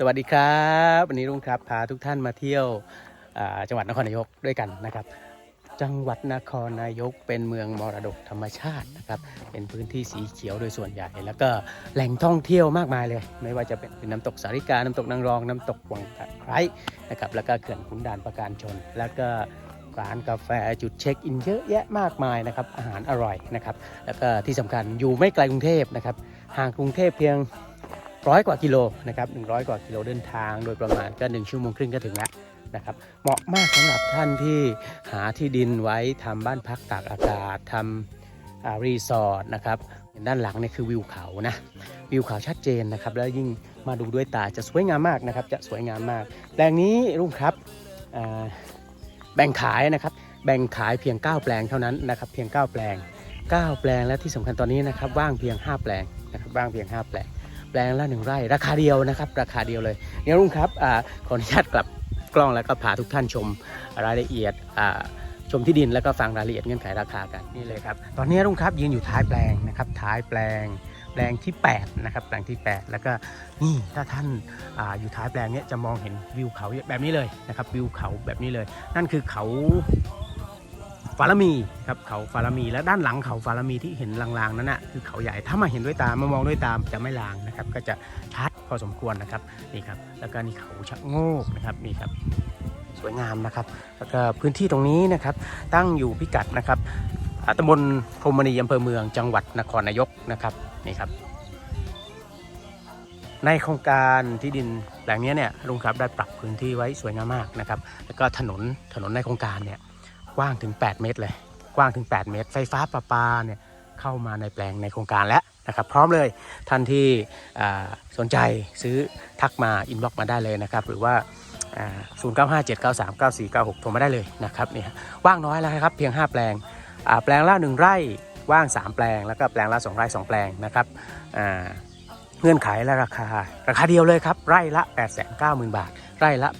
สวัสดีครับ วันนี้ลุงครับพาทุกท่านมาเที่ยวจังหวัดนครนายกด้วยกันนะครับ จังหวัดนครนายกเป็นเมืองมรดกธรรมชาตินะครับ เป็นพื้นที่สีเขียวโดยส่วนใหญ่ แล้วก็แหล่งท่องเที่ยวมากมายเลย ไม่ว่าจะเป็นน้ำตกสาริกา น้ำตกนางรอง น้ำตกวังตะไคร้นะครับ แล้วก็เขื่อนขุนด่านประการชน แล้วก็ร้านกาแฟจุดเช็คอินเยอะแยะมากมายนะครับ อาหารอร่อยนะครับ แล้วก็ที่สำคัญอยู่ไม่ไกลกรุงเทพนะครับ ห่างกรุงเทพเพียง ร้อยกว่ากิโลนะครับหนึ่งร้อยกว่ากิโลเดินทาง โดยประมาณก็1ชั่วโมงครึ่งก็ถึงแล้วนะครับเหมาะมากสำหรับท่านที่หาที่ดินไว้ทำบ้านพักตากอากาศทำอ่ารีสอร์ทนะครับเห็นด้านหลังเนี่ยคือวิวเขานะวิวเขาชัดเจนนะครับแล้วยิ่งมาดูด้วยตาจะสวยงามมากนะครับจะสวยงามมากแปลงนี้ลุงครับแบ่งขายนะครับแบ่งขายเพียง 9 แปลงเท่านั้นนะครับเพียง 9 แปลง 9 แปลงและที่สำคัญตอนนี้นะครับว่างเพียง 5 แปลงนะครับว่างเพียง 5 แปลง ปลงละหนึ่งไร่ ราคาเดียวนะครับ ราคาเดียวเลยเนี่ยลุงครับอขออนุญาตกลับกล้องแล้วก็พาทุกท่านชมรายละเอียดชมที่ดินแล้วก็ฟังรายละเอียดเงื่อนไขราคากันนี่เลยครับตอนนี้ลุงครับยืนอยู่ท้ายแปลงนะครับท้ายแปลงแปลงที่ 8 นะครับแปลงที่ 8 แล้วก็นี่ถ้าท่านอาอยู่ท้ายแปลงเนี้ยจะมองเห็นวิวเขาแบบนี้เลยนะครับวิวเขาแบบนี้เลย นั่นคือเขา ฟารามีครับเขาฟารามี และด้านหลังเขาฟารามีที่เห็นลางๆนั้นน่ะคือเขาใหญ่ถ้ามาเห็นด้วยตามามองด้วยตามจะไม่ลางนะครับ ก็จะชัดพอสมควรนะครับนี่ครับ แล้วก็นี่เขาชะโงกนะครับนี่ครับสวยงามนะครับแล้วก็พื้นที่ตรงนี้นะครับ ตั้งอยู่พิกัดนะครับอ่าตำบลพรมณีอำเภอเมืองจังหวัดนครนายกนะครับนี่ครับ ในโครงการที่ดินแปลงนี้เนี่ยลุงครับได้ปรับพื้นที่ไว้สวยงามมากนะครับ แล้วก็ถนนถนนในโครงการเนี่ย กว้างถึง 8 เมตรเลย กว้างถึง 8 เมตร ไฟฟ้าประปาเนี่ยเข้ามาในแปลงในโครงการแล้วนะครับพร้อมเลยท่านที่สนใจซื้อทักมาอินบ็อกมาได้เลยนะครับหรือว่า 0 9 5 7 9 3 9 4 9 6โทรมาได้เลยนะครับเนี่ยว่างน้อยแล้วครับเพียง 5 แปลงแปลงละ 1 ไร่ว่าง 3 แปลง แล้วก็แปลงละ 2 ไร่ 2 แปลงนะครับเงื่อนไขและราคา ราคาเดียวเลยครับ ไร่ละ 890,000 บาท ไร่ละ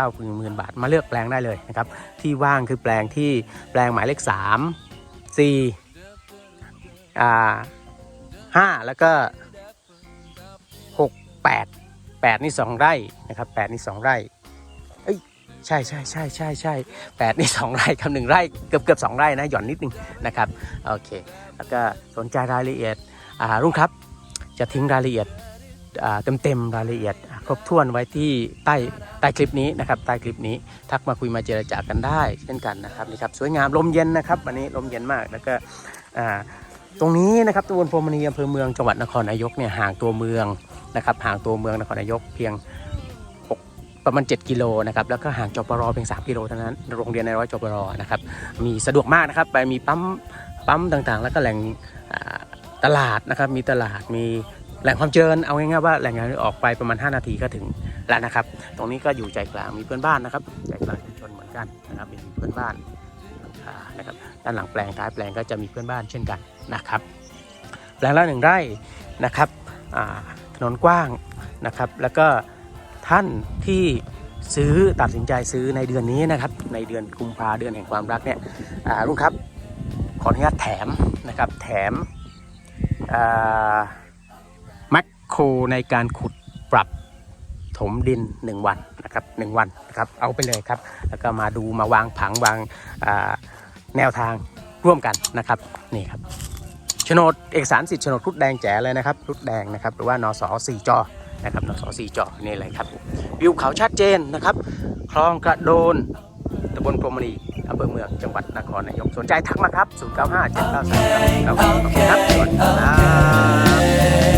890,000 บาท มาเลือกแปลงได้เลยนะครับ ที่ว่างคือแปลงที่แปลงหมายเลข 3 4อ่า5แล้วก็ 6 8 8 นี่ 2 ไร่นะครับ 8 นี่ 2 ไร่เอ้ยใช่ใช่ใช่ใช่ใช่แปดนี่2ไร่ครับหนึ่งไร่เกือบเกือบสองไร่นะหย่อนนิดนึงนะครับโอเค แล้วก็สนใจรายละเอียดอ่ารุ่งครับ จะทิ้งรายละเอียดเต็มเต็มๆรายละเอียด ครบถ้วนไว้ที่ใต้ใต้คลิปนี้นะครับใต้คลิปนี้ทักมาคุยมาเจรจากันได้ เช่นกันนะครับนี่ครับสวยงามลมเย็นนะครับวันนี้ลมเย็นมากแล้วก็อ่าตรงนี้นะครับตำบลพรมณีอำเภอเมืองจังหวัดนครนายกเนี่ยห่างตัวเมืองนะครับห่างตัวเมืองนครนายกเพียงประมาณ 7 กิโลนะครับแล้วก็ห่างจปรเพียง 3 กิโลเท่านั้นโรงเรียนในร้อยจปรนะครับมีสะดวกมากนะครับไปมีปั๊มปั๊มต่างๆ แล้วก็แหล่งตลาดนะครับมีตลาดมี แหล่งความเจริญเอาง่ายๆว่าแหล่งงานออกไปประมาณ 5 นาทีก็ถึงแล้วนะครับ ตรงนี้ก็อยู่ใจกลางมีเพื่อนบ้านนะครับใจกลางชุมชนเหมือนกันนะครับมีเพื่อนบ้านนะครับด้านหลังแปลงท้ายแปลงก็จะมีเพื่อนบ้านเช่นกันนะครับแปลงละหนึ่งไร่นะครับอ่าถนนกว้างนะครับ แล้วก็ท่านที่ซื้อตัดสินใจซื้อในเดือนนี้นะครับ ในเดือนกุมภาเดือนแห่งความรักเนี่ยอ่าลุงครับขออนุญาตแถมนะครับแถมอ่า รในการขุดปรับถมดิน 1 วันนะครับหนึ่งวันนะครับเอาไปเลยครับ แล้วก็มาดูมาวางผังวางาแนวทางร่วมกันนะครับนี่ครับโฉนดเอกสารสิทธิ์โฉนดรุฑแดงแจ๋เลยนะครับรุฑแดงนะครับหรือว่านสสี่จอนะครับนสสี่จอนี่เลยครับวิวเขาชัดเจนนะครับคลองกระโดนตำบลพรมณีอำเภอเมืองจังหวัดนครนายกสนใจทักมาครับ 0 9 5 7 9 3 9 9ขอบคุณครับสวัสดีครับ